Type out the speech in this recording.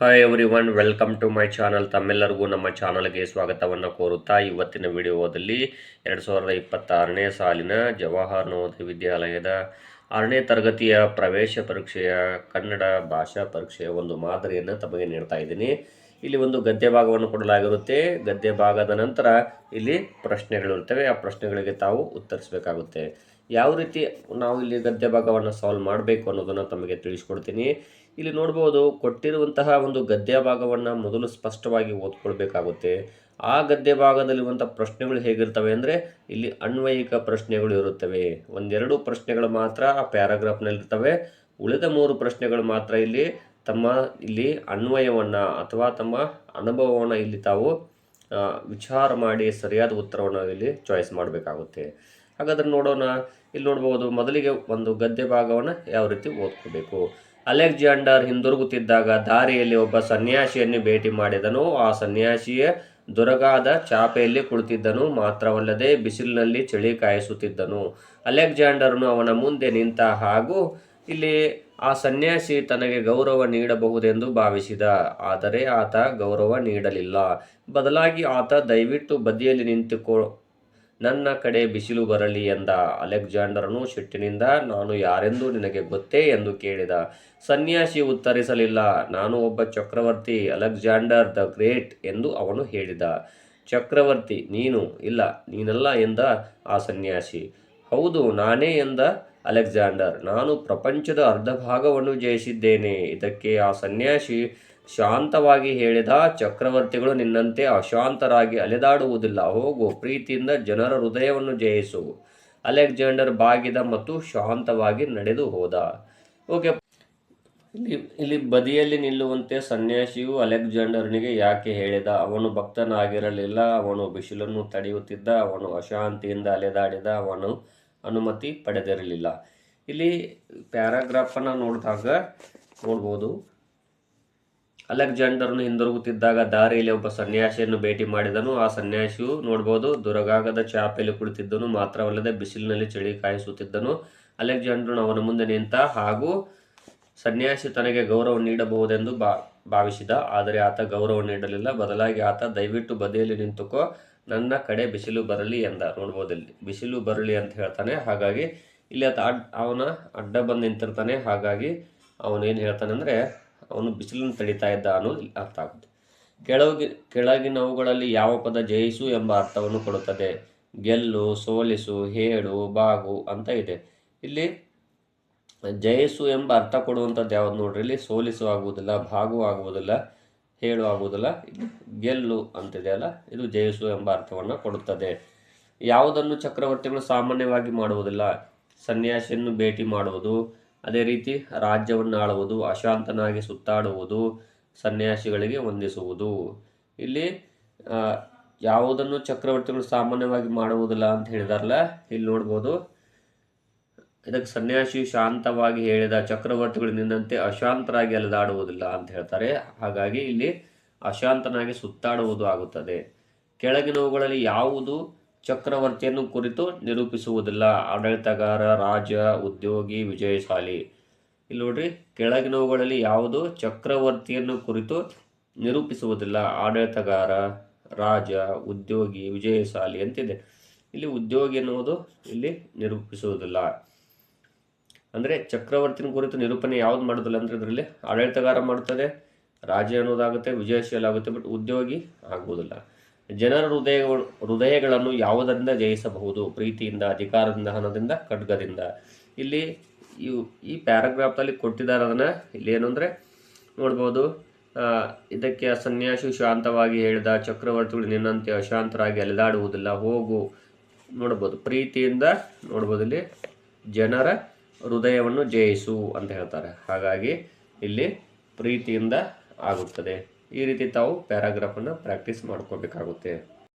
Hi everyone welcome to my channel ತಮ್ಮೆಲ್ಲರಿಗೂ ನಮ್ಮ ಚಾನಲ್ಗೆ ಸ್ವಾಗತವನ್ನು ಕೋರುತ್ತಾ ಇವತ್ತಿನ ವಿಡಿಯೋದಲ್ಲಿ ಎರಡು ಸಾವಿರದ ಇಪ್ಪತ್ತಾರನೇ ಸಾಲಿನ ಜವಾಹರ್ ನವೋದಯ ವಿದ್ಯಾಲಯದ ಆರನೇ ತರಗತಿಯ ಪ್ರವೇಶ ಪರೀಕ್ಷೆಯ ಕನ್ನಡ ಭಾಷಾ ಪರೀಕ್ಷೆಯ ಒಂದು ಮಾದರಿಯನ್ನು ತಮಗೆ ನೀಡ್ತಾ ಇದ್ದೀನಿ. ಇಲ್ಲಿ ಒಂದು ಗದ್ಯ ಭಾಗವನ್ನು ಕೊಡಲಾಗಿರುತ್ತೆ. ಗದ್ಯ ಭಾಗದ ನಂತರ ಇಲ್ಲಿ ಪ್ರಶ್ನೆಗಳಿರುತ್ತವೆ. ಆ ಪ್ರಶ್ನೆಗಳಿಗೆ ತಾವು ಉತ್ತರಿಸಬೇಕಾಗುತ್ತೆ. ಯಾವ ರೀತಿ ನಾವು ಇಲ್ಲಿ ಗದ್ಯ ಭಾಗವನ್ನು ಸಾಲ್ವ್ ಮಾಡಬೇಕು ಅನ್ನೋದನ್ನು ತಮಗೆ ತಿಳಿಸ್ಕೊಡ್ತೀನಿ. ಇಲ್ಲಿ ನೋಡ್ಬೋದು ಕೊಟ್ಟಿರುವಂತಹ ಒಂದು ಗದ್ಯ ಭಾಗವನ್ನು ಮೊದಲು ಸ್ಪಷ್ಟವಾಗಿ ಓದ್ಕೊಳ್ಬೇಕಾಗುತ್ತೆ. ಆ ಗದ್ಯ ಭಾಗದಲ್ಲಿರುವಂಥ ಪ್ರಶ್ನೆಗಳು ಹೇಗಿರ್ತವೆ ಅಂದರೆ ಇಲ್ಲಿ ಅನ್ವಯಿಕ ಪ್ರಶ್ನೆಗಳು ಇರುತ್ತವೆ. ಒಂದೆರಡು ಪ್ರಶ್ನೆಗಳು ಮಾತ್ರ ಆ ಪ್ಯಾರಾಗ್ರಾಫ್ನಲ್ಲಿರ್ತವೆ. ಉಳಿದ ಮೂರು ಪ್ರಶ್ನೆಗಳು ಮಾತ್ರ ಇಲ್ಲಿ ತಮ್ಮ ಇಲ್ಲಿ ಅನ್ವಯವನ್ನು ಅಥವಾ ತಮ್ಮ ಅನುಭವವನ್ನು ಇಲ್ಲಿ ತಾವು ವಿಚಾರ ಮಾಡಿ ಸರಿಯಾದ ಉತ್ತರವನ್ನು ಇಲ್ಲಿ ಚಾಯ್ಸ್ ಮಾಡಬೇಕಾಗುತ್ತೆ. ಹಾಗಾದ್ರೆ ನೋಡೋಣ. ಇಲ್ಲಿ ನೋಡ್ಬೋದು ಮೊದಲಿಗೆ ಒಂದು ಗದ್ಯ ಭಾಗವನ್ನು ಯಾವ ರೀತಿ ಓದ್ಕೋಬೇಕು. ಅಲೆಕ್ಸಾಂಡರ್ ಹಿಂದಿರುಗುತ್ತಿದ್ದಾಗ ದಾರಿಯಲ್ಲಿ ಒಬ್ಬ ಸನ್ಯಾಸಿಯನ್ನು ಭೇಟಿ ಮಾಡಿದನು. ಆ ಸನ್ಯಾಸಿಯ ದುರಗಾದ ಚಾಪೆಯಲ್ಲಿ ಕುಳಿತಿದ್ದನು. ಮಾತ್ರವಲ್ಲದೆ ಬಿಸಿಲಿನಲ್ಲಿ ಚಳಿ ಕಾಯಿಸುತ್ತಿದ್ದನು. ಅಲೆಕ್ಸಾಂಡರ್ನು ಅವನ ಮುಂದೆ ನಿಂತ ಹಾಗೂ ಇಲ್ಲಿ ಆ ಸನ್ಯಾಸಿ ತನಗೆ ಗೌರವ ನೀಡಬಹುದೆಂದು ಭಾವಿಸಿದ. ಆದರೆ ಆತ ಗೌರವ ನೀಡಲಿಲ್ಲ. ಬದಲಾಗಿ ಆತ ದಯವಿಟ್ಟು ಬದಿಯಲ್ಲಿ ನಿಂತುಕೊ ನನ್ನ ಕಡೆ ಬಿಸಿಲು ಬರಲಿ ಎಂದ ಅಲೆಕ್ಸಾಂಡರನು ಸಿಟ್ಟಿನಿಂದ ನಾನು ಯಾರೆಂದು ನಿನಗೆ ಗೊತ್ತೇ ಎಂದು ಕೇಳಿದ. ಸನ್ಯಾಸಿ ಉತ್ತರಿಸಲಿಲ್ಲ. ನಾನು ಒಬ್ಬ ಚಕ್ರವರ್ತಿ, ಅಲೆಕ್ಸಾಂಡರ್ ದ ಗ್ರೇಟ್ ಎಂದು ಅವನು ಹೇಳಿದ. ಚಕ್ರವರ್ತಿ, ನೀನು? ಇಲ್ಲ, ನೀನಲ್ಲ ಎಂದ ಆ ಸನ್ಯಾಸಿ. ಹೌದು, ನಾನೇ ಎಂದ ಅಲೆಕ್ಸಾಂಡರ್. ನಾನು ಪ್ರಪಂಚದ ಅರ್ಧ ಭಾಗವನ್ನು ಜಯಿಸಿದ್ದೇನೆ. ಇದಕ್ಕೆ ಆ ಸನ್ಯಾಸಿ ಶಾಂತವಾಗಿ ಹೇಳಿದ ಚಕ್ರವರ್ತಿಗಳು ನಿನ್ನಂತೆ ಅಶಾಂತರಾಗಿ ಅಲೆದಾಡುವುದಿಲ್ಲ. ಹೋಗು, ಪ್ರೀತಿಯಿಂದ ಜನರ ಹೃದಯವನ್ನು ಜಯಿಸು. ಅಲೆಕ್ಸಾಂಡರ್ ಬಾಗಿದ ಮತ್ತು ಶಾಂತವಾಗಿ ನಡೆದು ಹೋದ. ಓಕೆ. ಇಲ್ಲಿ ಇಲ್ಲಿ ಬದಿಯಲ್ಲಿ ನಿಲ್ಲುವಂತೆ ಸನ್ಯಾಸಿಯು ಅಲೆಕ್ಸಾಂಡರ್ನಿಗೆ ಯಾಕೆ ಹೇಳಿದ? ಅವನು ಭಕ್ತನಾಗಿರಲಿಲ್ಲ. ಅವನು ಬಿಸಿಲನ್ನು ತಡೆಯುತ್ತಿದ್ದ. ಅವನು ಅಶಾಂತಿಯಿಂದ ಅಲೆದಾಡಿದ. ಅವನು ಅನುಮತಿ ಪಡೆದಿರಲಿಲ್ಲ. ಇಲ್ಲಿ ಪ್ಯಾರಾಗ್ರಾಫನ್ನು ನೋಡಿದಾಗ ನೋಡ್ಬೋದು. ಅಲೆಕ್ಸಾಂಡರ್ನು ಹಿಂದಿರುಗುತ್ತಿದ್ದಾಗ ದಾರಿಯಲ್ಲಿ ಒಬ್ಬ ಸನ್ಯಾಸಿಯನ್ನು ಭೇಟಿ ಮಾಡಿದನು. ಆ ಸನ್ಯಾಸಿಯು ನೋಡ್ಬೋದು, ದುರಗಾಗದ ಚಾಪೆಯಲ್ಲಿ ಕುಳಿತಿದ್ದನು, ಮಾತ್ರವಲ್ಲದೆ ಬಿಸಿಲಿನಲ್ಲಿ ಚಳಿ ಕಾಯಿಸುತ್ತಿದ್ದನು. ಅಲೆಕ್ಸಾಂಡರ್ನು ಅವನ ಮುಂದೆ ನಿಂತ, ಹಾಗೂ ಸನ್ಯಾಸಿ ತನಗೆ ಗೌರವ ನೀಡಬಹುದೆಂದು ಭಾವಿಸಿದ. ಆದರೆ ಆತ ಗೌರವ ನೀಡಲಿಲ್ಲ. ಬದಲಾಗಿ ಆತ, ದಯವಿಟ್ಟು ಬದಿಯಲ್ಲಿ ನಿಂತುಕೋ, ನನ್ನ ಕಡೆ ಬಿಸಿಲು ಬರಲಿ ಎಂದ. ನೋಡ್ಬೋದಿಲ್ಲಿ ಬಿಸಿಲು ಬರಲಿ ಅಂತ ಹೇಳ್ತಾನೆ. ಹಾಗಾಗಿ ಇಲ್ಲಿ ಆತ ಅಡ್, ಅವನ ಅಡ್ಡ ಬಂದು ನಿಂತಿರ್ತಾನೆ. ಹಾಗಾಗಿ ಅವನು ಏನು ಹೇಳ್ತಾನೆ ಅಂದರೆ ಅವನು ಬಿಸಿಲನ್ನು ತಡಿತಾ ಇದ್ದ ಅನ್ನೋದು ಅರ್ಥ ಆಗುತ್ತೆ. ಕೆಳಗಿ, ಕೆಳಗಿನವುಗಳಲ್ಲಿ ಯಾವ ಪದ ಜಯಿಸು ಎಂಬ ಅರ್ಥವನ್ನು ಕೊಡುತ್ತದೆ. ಗೆಲ್ಲು, ಸೋಲಿಸು, ಹೇಳು, ಬಾಗು ಅಂತ ಇದೆ. ಇಲ್ಲಿ ಜಯಿಸು ಎಂಬ ಅರ್ಥ ಕೊಡುವಂಥದ್ದು ಯಾವ್ದು ನೋಡ್ರಿ? ಇಲ್ಲಿ ಸೋಲಿಸು ಆಗುವುದಿಲ್ಲ ಭಾಗು ಆಗುವುದಿಲ್ಲ, ಹೇಳು ಆಗುವುದಿಲ್ಲ, ಗೆಲ್ಲು ಗೆಲ್ಲು ಅಂತಿದೆಯಲ್ಲ ಇದು ಜಯಿಸು ಎಂಬ ಅರ್ಥವನ್ನು ಕೊಡುತ್ತದೆ. ಯಾವುದನ್ನು ಚಕ್ರವರ್ತಿಗಳು ಸಾಮಾನ್ಯವಾಗಿ ಮಾಡುವುದಿಲ್ಲ? ಸನ್ಯಾಸಿಯನ್ನು ಭೇಟಿ ಮಾಡುವುದು ಅದೇ ರೀತಿ ರಾಜ್ಯವನ್ನು ಆಳುವುದು ಅಶಾಂತನಾಗಿ ಸುತ್ತಾಡುವುದು, ಸನ್ಯಾಸಿಗಳಿಗೆ ವಂದಿಸುವುದು. ಇಲ್ಲಿ ಯಾವುದನ್ನು ಚಕ್ರವರ್ತಿಗಳು ಸಾಮಾನ್ಯವಾಗಿ ಮಾಡುವುದಿಲ್ಲ ಅಂತ ಹೇಳಿದಾರಲ್ಲ, ಇಲ್ಲಿ ನೋಡ್ಬೋದು. ಇದಕ್ಕೆ ಸನ್ಯಾಸಿ ಶಾಂತವಾಗಿ ಹೇಳಿದ ಚಕ್ರವರ್ತಿಗಳು ನಿನ್ನಂತೆ ಅಶಾಂತರಾಗಿ ಅಲೆದಾಡುವುದಿಲ್ಲ ಅಂತ ಹೇಳ್ತಾರೆ. ಹಾಗಾಗಿ ಇಲ್ಲಿ ಅಶಾಂತನಾಗಿ ಸುತ್ತಾಡುವುದು ಆಗುತ್ತದೆ. ಕೆಳಗಿನವುಗಳಲ್ಲಿ ಯಾವುದು ಚಕ್ರವರ್ತಿಯನ್ನು ಕುರಿತು ನಿರೂಪಿಸುವುದಿಲ್ಲ. ಆಡಳಿತಗಾರ ರಾಜ ಉದ್ಯೋಗಿ, ವಿಜಯಶಾಲಿ. ಇಲ್ಲಿ ನೋಡ್ರಿ, ಕೆಳಗಿನವುಗಳಲ್ಲಿ ಯಾವುದು ಚಕ್ರವರ್ತಿಯನ್ನು ಕುರಿತು ನಿರೂಪಿಸುವುದಿಲ್ಲ. ಆಡಳಿತಗಾರ ರಾಜ ಉದ್ಯೋಗಿ, ವಿಜಯಶಾಲಿ ಅಂತಿದೆ. ಇಲ್ಲಿ ಉದ್ಯೋಗಿ ಎನ್ನುವುದು ಇಲ್ಲಿ ನಿರೂಪಿಸುವುದಿಲ್ಲ. ಅಂದರೆ ಚಕ್ರವರ್ತಿನ ಕುರಿತು ನಿರೂಪಣೆ ಯಾವ್ದು ಮಾಡೋದಿಲ್ಲ ಅಂದರೆ ಇದರಲ್ಲಿ ಆಡಳಿತಗಾರ ಮಾಡುತ್ತದೆ ರಾಜ ಅನ್ನೋದಾಗುತ್ತೆ ವಿಜಯಶೀಲ ಆಗುತ್ತೆ, ಬಟ್ ಉದ್ಯೋಗಿ ಆಗುವುದಿಲ್ಲ. ಜನರ ಹೃದಯ, ಹೃದಯಗಳನ್ನು ಯಾವುದರಿಂದ ಜಯಿಸಬಹುದು? ಪ್ರೀತಿಯಿಂದ, ಅಧಿಕಾರದಿಂದ, ಹಣದಿಂದ, ಖಡ್ಗದಿಂದ? ಇಲ್ಲಿ ಇವು ಈ ಪ್ಯಾರಾಗ್ರಾಫ್ನಲ್ಲಿ ಕೊಟ್ಟಿದ್ದಾರೆ ಅದನ್ನು. ಇಲ್ಲಿ ಏನು ಅಂದರೆ ನೋಡ್ಬೋದು ಇದಕ್ಕೆ ಸನ್ಯಾಸಿ ಶಾಂತವಾಗಿ ಹೇಳಿದ ಚಕ್ರವರ್ತಿಗಳು ನಿನ್ನಂತೆ ಅಶಾಂತರಾಗಿ ಅಲೆದಾಡುವುದಿಲ್ಲ. ಹೋಗು. ನೋಡ್ಬೋದು, ಪ್ರೀತಿಯಿಂದ ನೋಡ್ಬೋದು, ಇಲ್ಲಿ ಜನರ ಹೃದಯವನ್ನು ಜಯಿಸು ಅಂತ ಹೇಳ್ತಾರೆ. ಹಾಗಾಗಿ ಇಲ್ಲಿ ಪ್ರೀತಿಯಿಂದ ಆಗುತ್ತದೆ. ಈ ರೀತಿ ತಾವು ಪ್ಯಾರಾಗ್ರಾಫನ್ನು ಪ್ರಾಕ್ಟೀಸ್ ಮಾಡ್ಕೋಬೇಕಾಗುತ್ತೆ.